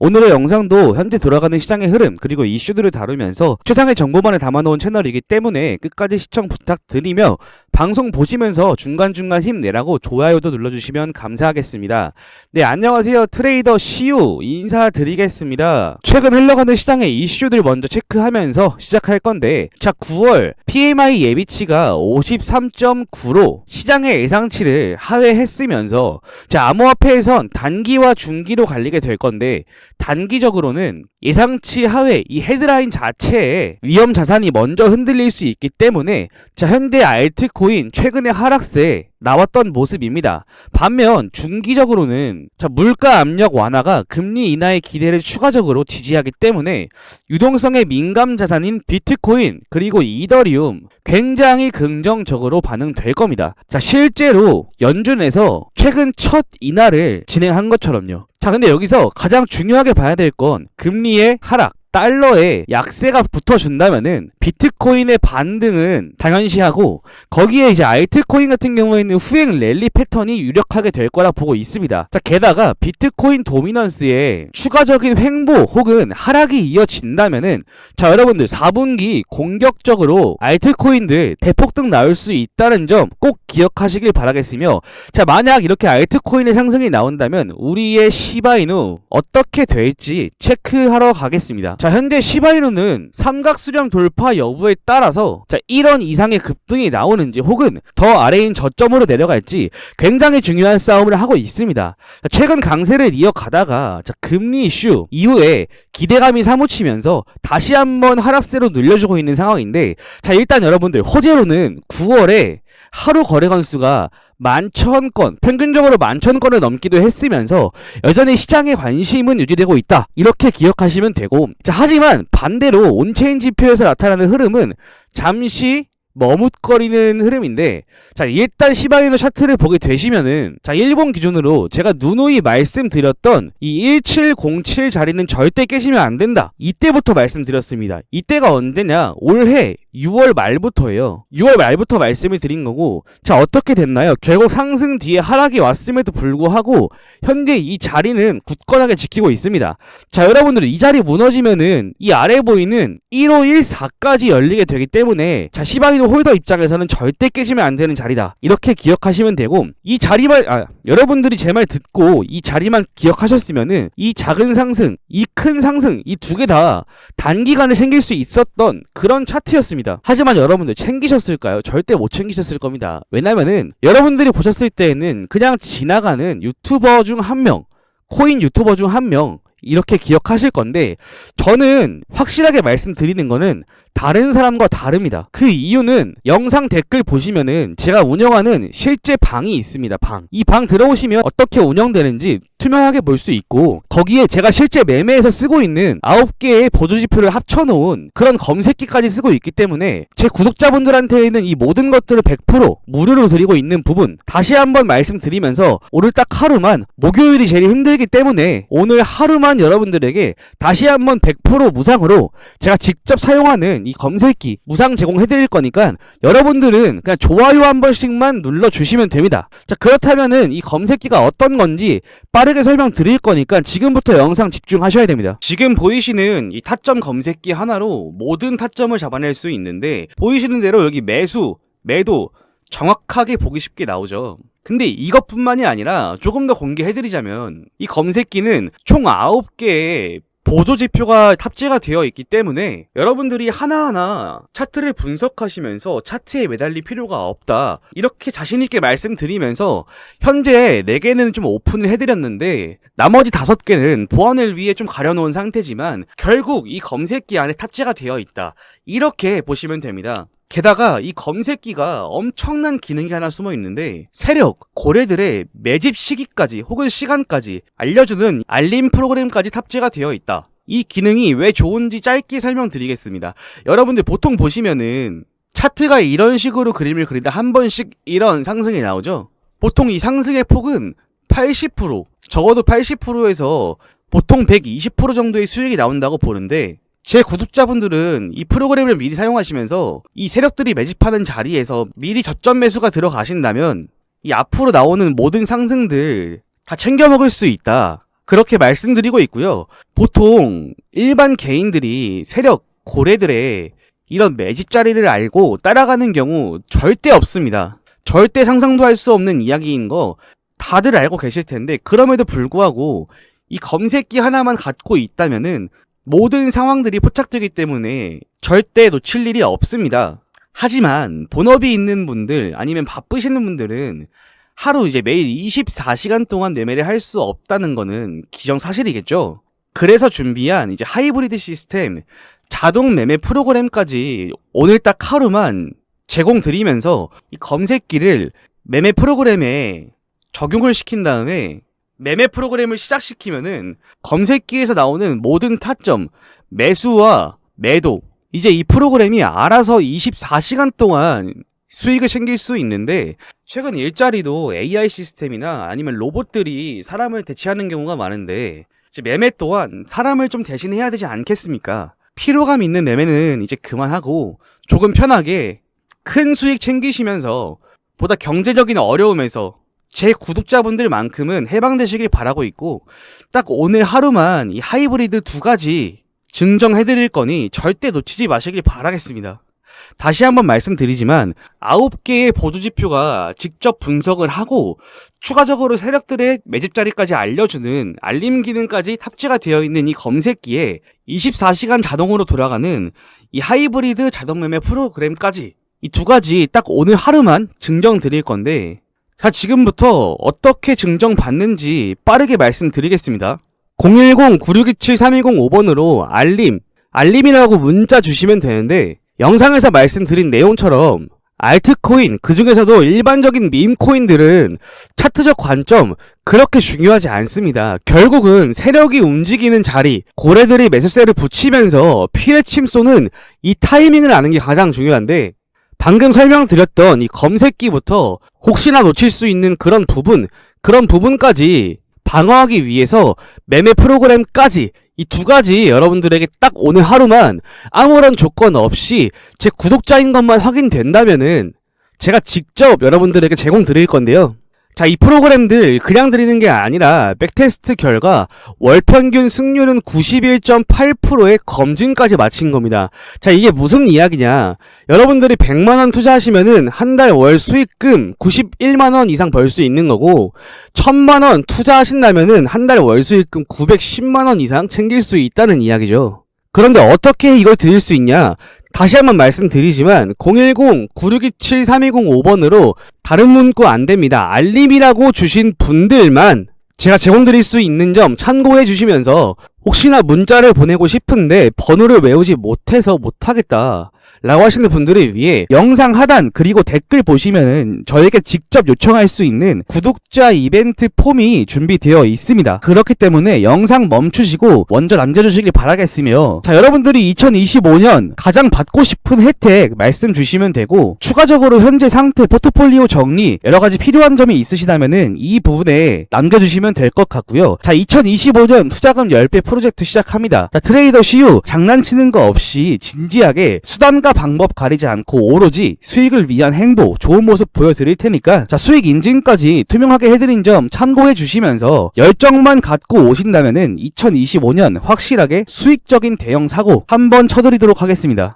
오늘의 영상도 현재 돌아가는 시장의 흐름 그리고 이슈들을 다루면서 최상의 정보만을 담아놓은 채널이기 때문에 끝까지 시청 부탁드리며 방송 보시면서 중간중간 힘내라고 좋아요도 눌러주시면 감사하겠습니다. 네 안녕하세요 트레이더 시우 인사드리겠습니다. 최근 흘러가는 시장의 이슈들 먼저 체크하면서 시작할 건데 자 9월 PMI 예비치가 53.9로 시장의 예상치를 하회했으면서 자 암호화폐에선 단기와 중기로 갈리게 될 건데 단기적으로는 예상치 하회 이 헤드라인 자체에 위험 자산이 먼저 흔들릴 수 있기 때문에 자 현재 알트 코인 최근의 하락세에 나왔던 모습입니다. 반면 중기적으로는 자 물가 압력 완화가 금리 인하의 기대를 추가적으로 지지하기 때문에 유동성에 민감 자산인 비트코인 그리고 이더리움 굉장히 긍정적으로 반응될 겁니다. 자 실제로 연준에서 최근 첫 인하를 진행한 것처럼요. 자 근데 여기서 가장 중요하게 봐야 될 건 금리의 하락 달러에 약세가 붙어준다면은 비트코인의 반등은 당연시하고 거기에 이제 알트코인 같은 경우에는 후행 랠리 패턴이 유력하게 될 거라 보고 있습니다. 자 게다가 비트코인 도미넌스의 추가적인 횡보 혹은 하락이 이어진다면은 자 여러분들 4분기 공격적으로 알트코인들 대폭등 나올 수 있다는 점 꼭 기억하시길 바라겠으며 자 만약 이렇게 알트코인의 상승이 나온다면 우리의 시바이누 어떻게 될지 체크하러 가겠습니다. 자 현재 시바이누는 삼각수렴 돌파 여부에 따라서 자 1원 이상의 급등이 나오는지 혹은 더 아래인 저점으로 내려갈지 굉장히 중요한 싸움을 하고 있습니다. 자, 최근 강세를 이어가다가 자, 금리 이슈 이후에 기대감이 사무치면서 다시 한번 하락세로 늘려주고 있는 상황인데 자 일단 여러분들 호재로는 9월에 하루 거래 건수가 만천 건, 평균적으로 만천 건을 넘기도 했으면서 여전히 시장의 관심은 유지되고 있다. 이렇게 기억하시면 되고, 자, 하지만 반대로 온체인 지표에서 나타나는 흐름은 잠시 머뭇거리는 흐름인데 자 일단 시바이노 차트를 보게 되시면은 자 일본 기준으로 제가 누누이 말씀드렸던 이 1707 자리는 절대 깨시면 안 된다. 이때부터 말씀드렸습니다. 이때가 언제냐? 올해 6월 말부터예요. 6월 말부터 말씀을 드린 거고 자 어떻게 됐나요? 결국 상승 뒤에 하락이 왔음에도 불구하고 현재 이 자리는 굳건하게 지키고 있습니다. 자 여러분들 이 자리 무너지면은 이 아래 보이는 1514까지 열리게 되기 때문에 자 시바이노 홀더 입장에서는 절대 깨지면 안 되는 자리다. 이렇게 기억하시면 되고 이 자리만 아 여러분들이 제 말 듣고 이 자리만 기억하셨으면은 이 작은 상승, 이 큰 상승 이 두 개 다 단기간에 생길 수 있었던 그런 차트였습니다. 하지만 여러분들 챙기셨을까요? 절대 못 챙기셨을 겁니다. 왜냐면은 여러분들이 보셨을 때에는 그냥 지나가는 유튜버 중 한 명, 코인 유튜버 중 한 명 이렇게 기억하실 건데 저는 확실하게 말씀드리는 거는 다른 사람과 다릅니다. 그 이유는 영상 댓글 보시면은 제가 운영하는 실제 방이 있습니다. 방. 이 방 들어오시면 어떻게 운영되는지 투명하게 볼 수 있고 거기에 제가 실제 매매에서 쓰고 있는 9개의 보조지표를 합쳐놓은 그런 검색기까지 쓰고 있기 때문에 제 구독자분들한테는 이 모든 것들을 100% 무료로 드리고 있는 부분 다시 한번 말씀드리면서 오늘 딱 하루만 목요일이 제일 힘들기 때문에 오늘 하루만 여러분들에게 다시 한번 100% 무상으로 제가 직접 사용하는 이 검색기 무상 제공해드릴 거니까 여러분들은 그냥 좋아요 한 번씩만 눌러주시면 됩니다. 자 그렇다면은 이 검색기가 어떤 건지 빠르게 설명드릴 거니까 지금부터 영상 집중하셔야 됩니다. 지금 보이시는 이 타점 검색기 하나로 모든 타점을 잡아낼 수 있는데 보이시는 대로 여기 매수, 매도 정확하게 보기 쉽게 나오죠. 근데 이것뿐만이 아니라 조금 더 공개해드리자면 이 검색기는 총 9개의 보조 지표가 탑재가 되어 있기 때문에 여러분들이 하나하나 차트를 분석하시면서 차트에 매달릴 필요가 없다. 이렇게 자신있게 말씀드리면서 현재 4개는 좀 오픈을 해드렸는데 나머지 5개는 보안을 위해 좀 가려놓은 상태지만 결국 이 검색기 안에 탑재가 되어 있다. 이렇게 보시면 됩니다. 게다가 이 검색기가 엄청난 기능이 하나 숨어 있는데 세력, 고래들의 매집 시기까지 혹은 시간까지 알려주는 알림 프로그램까지 탑재가 되어 있다. 이 기능이 왜 좋은지 짧게 설명드리겠습니다. 여러분들 보통 보시면은 차트가 이런 식으로 그림을 그리다 한 번씩 이런 상승이 나오죠. 보통 이 상승의 폭은 80% 적어도 80%에서 보통 120% 정도의 수익이 나온다고 보는데 제 구독자분들은 이 프로그램을 미리 사용하시면서 이 세력들이 매집하는 자리에서 미리 저점 매수가 들어가신다면 이 앞으로 나오는 모든 상승들 다 챙겨 먹을 수 있다. 그렇게 말씀드리고 있고요. 보통 일반 개인들이 세력 고래들의 이런 매집 자리를 알고 따라가는 경우 절대 없습니다. 절대 상상도 할 수 없는 이야기인 거 다들 알고 계실 텐데 그럼에도 불구하고 이 검색기 하나만 갖고 있다면은 모든 상황들이 포착되기 때문에 절대 놓칠 일이 없습니다. 하지만 본업이 있는 분들 아니면 바쁘시는 분들은 하루 이제 매일 24시간 동안 매매를 할 수 없다는 거는 기정사실이겠죠. 그래서 준비한 이제 하이브리드 시스템 자동 매매 프로그램까지 오늘 딱 하루만 제공 드리면서 이 검색기를 매매 프로그램에 적용을 시킨 다음에 매매 프로그램을 시작시키면은 검색기에서 나오는 모든 타점, 매수와 매도, 이제 이 프로그램이 알아서 24시간 동안 수익을 챙길 수 있는데 최근 일자리도 AI 시스템이나 아니면 로봇들이 사람을 대체하는 경우가 많은데 매매 또한 사람을 좀 대신해야 되지 않겠습니까? 피로감 있는 매매는 이제 그만하고 조금 편하게 큰 수익 챙기시면서 보다 경제적인 어려움에서 제 구독자분들만큼은 해방되시길 바라고 있고 딱 오늘 하루만 이 하이브리드 두 가지 증정해드릴 거니 절대 놓치지 마시길 바라겠습니다. 다시 한번 말씀드리지만 9개의 보조지표가 직접 분석을 하고 추가적으로 세력들의 매집 자리까지 알려주는 알림 기능까지 탑재가 되어 있는 이 검색기에 24시간 자동으로 돌아가는 이 하이브리드 자동 매매 프로그램까지 이 두 가지 딱 오늘 하루만 증정 드릴 건데 자 지금부터 어떻게 증정 받는지 빠르게 말씀드리겠습니다. 010-9627-3205번으로 알림, 알림이라고 문자 주시면 되는데 영상에서 말씀드린 내용처럼 알트코인, 그 중에서도 일반적인 밈코인들은 차트적 관점 그렇게 중요하지 않습니다. 결국은 세력이 움직이는 자리, 고래들이 매수세를 붙이면서 피레침 쏘는 이 타이밍을 아는 게 가장 중요한데 방금 설명드렸던 이 검색기부터 혹시나 놓칠 수 있는 그런 부분, 그런 부분까지 방어하기 위해서 매매 프로그램까지 이 두 가지 여러분들에게 딱 오늘 하루만 아무런 조건 없이 제 구독자인 것만 확인된다면은 제가 직접 여러분들에게 제공 드릴 건데요. 자, 이 프로그램들 그냥 드리는 게 아니라 백테스트 결과 월 평균 승률은 91.8%의 검증까지 마친 겁니다. 자, 이게 무슨 이야기냐? 여러분들이 100만 원 투자하시면은 한 달 월 수익금 91만 원 이상 벌 수 있는 거고 1000만 원 투자하신다면은 한 달 월 수익금 910만 원 이상 챙길 수 있다는 이야기죠. 그런데 어떻게 이걸 드릴 수 있냐? 다시 한번 말씀드리지만 010-9627-3205번으로 다른 문구 안 됩니다. 알림이라고 주신 분들만 제가 제공드릴 수 있는 점 참고해 주시면서 혹시나 문자를 보내고 싶은데 번호를 외우지 못해서 못하겠다. 라고 하시는 분들을 위해 영상 하단 그리고 댓글 보시면은 저에게 직접 요청할 수 있는 구독자 이벤트 폼이 준비되어 있습니다. 그렇기 때문에 영상 멈추시고 먼저 남겨주시길 바라겠으며 자 여러분들이 2025년 가장 받고 싶은 혜택 말씀 주시면 되고 추가적으로 현재 상태 포트폴리오 정리 여러 가지 필요한 점이 있으시다면은 이 부분에 남겨주시면 될 것 같고요. 자 2025년 투자금 10배 프로젝트 시작합니다. 자 트레이더 시유 장난치는 거 없이 진지하게 수단과 방법 가리지 않고 오로지 수익을 위한 행보 좋은 모습 보여드릴 테니까 자 수익 인증까지 투명하게 해드린 점 참고해 주시면서 열정만 갖고 오신다면은 2025년 확실하게 수익적인 대형 사고 한번 쳐드리도록 하겠습니다.